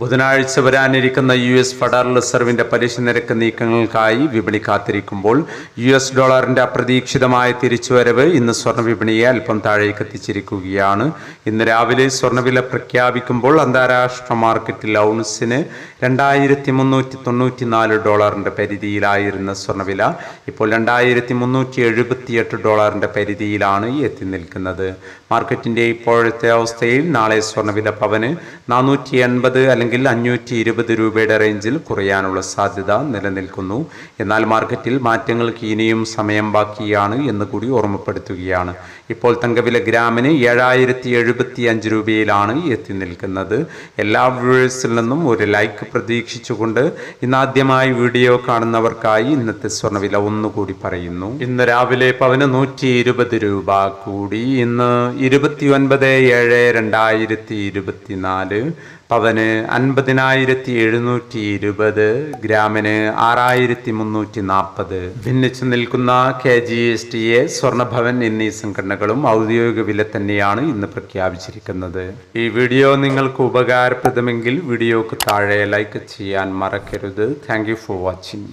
ബുധനാഴ്ച വരാനിരിക്കുന്ന U S federal റിസർവിന്റെ പലിശ നിരക്ക് നീക്കങ്ങൾക്കായി വിപണി കാത്തിരിക്കുമ്പോൾ യു എസ് ഡോളറിന്റെ അപ്രതീക്ഷിതമായ തിരിച്ചുവരവ് ഇന്ന് സ്വർണ വിപണിയെ അല്പം താഴേക്ക് എത്തിച്ചിരിക്കുകയാണ്. ഇന്ന് രാവിലെ സ്വർണവില പ്രഖ്യാപിക്കുമ്പോൾ അന്താരാഷ്ട്ര മാർക്കറ്റിൽ ഔൺസിന് രണ്ടായിരത്തി മുന്നൂറ്റി തൊണ്ണൂറ്റി നാല് ഡോളറിന്റെ പരിധിയിലായിരുന്ന സ്വർണവില ഇപ്പോൾ രണ്ടായിരത്തി മുന്നൂറ്റി എഴുപത്തിയെട്ട് ഡോളറിന്റെ പരിധിയിലാണ് എത്തി നിൽക്കുന്നത്. മാർക്കറ്റിന്റെ ഇപ്പോഴത്തെ അവസ്ഥയിൽ നാളെ സ്വർണവില പവന് നാനൂറ്റി എൺപത് അല്ലെങ്കിൽ അഞ്ഞൂറ്റി ഇരുപത് രൂപയുടെ റേഞ്ചിൽ കുറയാനുള്ള സാധ്യത നിലനിൽക്കുന്നു. എന്നാൽ മാർക്കറ്റിൽ മാറ്റങ്ങൾക്ക് ഇനിയും സമയം ബാക്കിയാണ് എന്ന് കൂടി ഓർമ്മപ്പെടുത്തുകയാണ്. ഇപ്പോൾ തങ്കവില ഗ്രാമിന് ഏഴായിരത്തി എഴുപത്തി അഞ്ച് രൂപയിലാണ് എത്തി നിൽക്കുന്നത്. എല്ലാ വ്യൂവേഴ്സിൽ നിന്നും ഒരു ലൈക്ക് പ്രതീക്ഷിച്ചുകൊണ്ട് ഇന്നാദ്യമായി വീഡിയോ കാണുന്നവർക്കായി ഇന്നത്തെ സ്വർണവില ഒന്നുകൂടി പറയുന്നു. ഇന്ന് രാവിലെ പവന് നൂറ്റി ഇരുപത് രൂപ കൂടി. ഇന്ന് ഇരുപത്തി ഒൻപത് ഏഴ് രണ്ടായിരത്തി ഇരുപത്തിനാല് പവന് അൻപതിനായിരത്തി എഴുന്നൂറ്റി ഇരുപത് ഗ്രാമിന് ആറായിരത്തി മുന്നൂറ്റി നാൽപ്പത് ഭിന്നിച്ചു നിൽക്കുന്ന K G S T A സ്വർണഭവൻ എന്നീ സംഘടനകളും ഔദ്യോഗിക വില തന്നെയാണ് ഇന്ന് പ്രഖ്യാപിച്ചിരിക്കുന്നത്. ഈ വീഡിയോ നിങ്ങൾക്ക് ഉപകാരപ്രദമെങ്കിൽ വീഡിയോക്ക് താഴെ ലൈക്ക് ചെയ്യാൻ മറക്കരുത്. Thank for watching.